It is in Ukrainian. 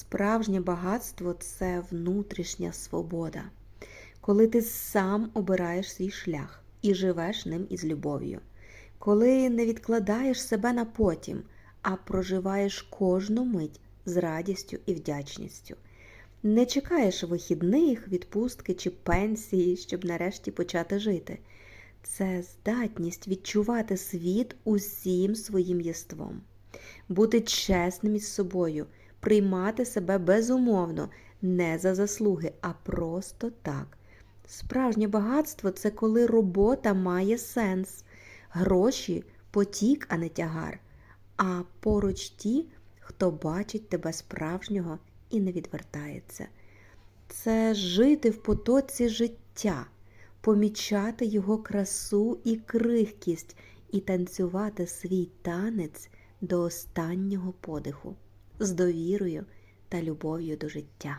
Справжнє багатство це внутрішня свобода, коли ти сам обираєш свій шлях і живеш ним із любов'ю, коли не відкладаєш себе на потім, а проживаєш кожну мить з радістю і вдячністю. Не чекаєш вихідних, відпустки чи пенсії, щоб нарешті почати жити. Це здатність відчувати світ усім своїм єством, бути чесним із собою, приймати себе безумовно, не за заслуги, а просто так. Справжнє багатство це коли робота має сенс, гроші потік, а не тягар, а поруч ті, хто бачить тебе справжнього і не відвертається. Це жити в потоці життя, помічати його красу і крихкість і танцювати свій танець до останнього подиху з довірою та любов'ю до життя.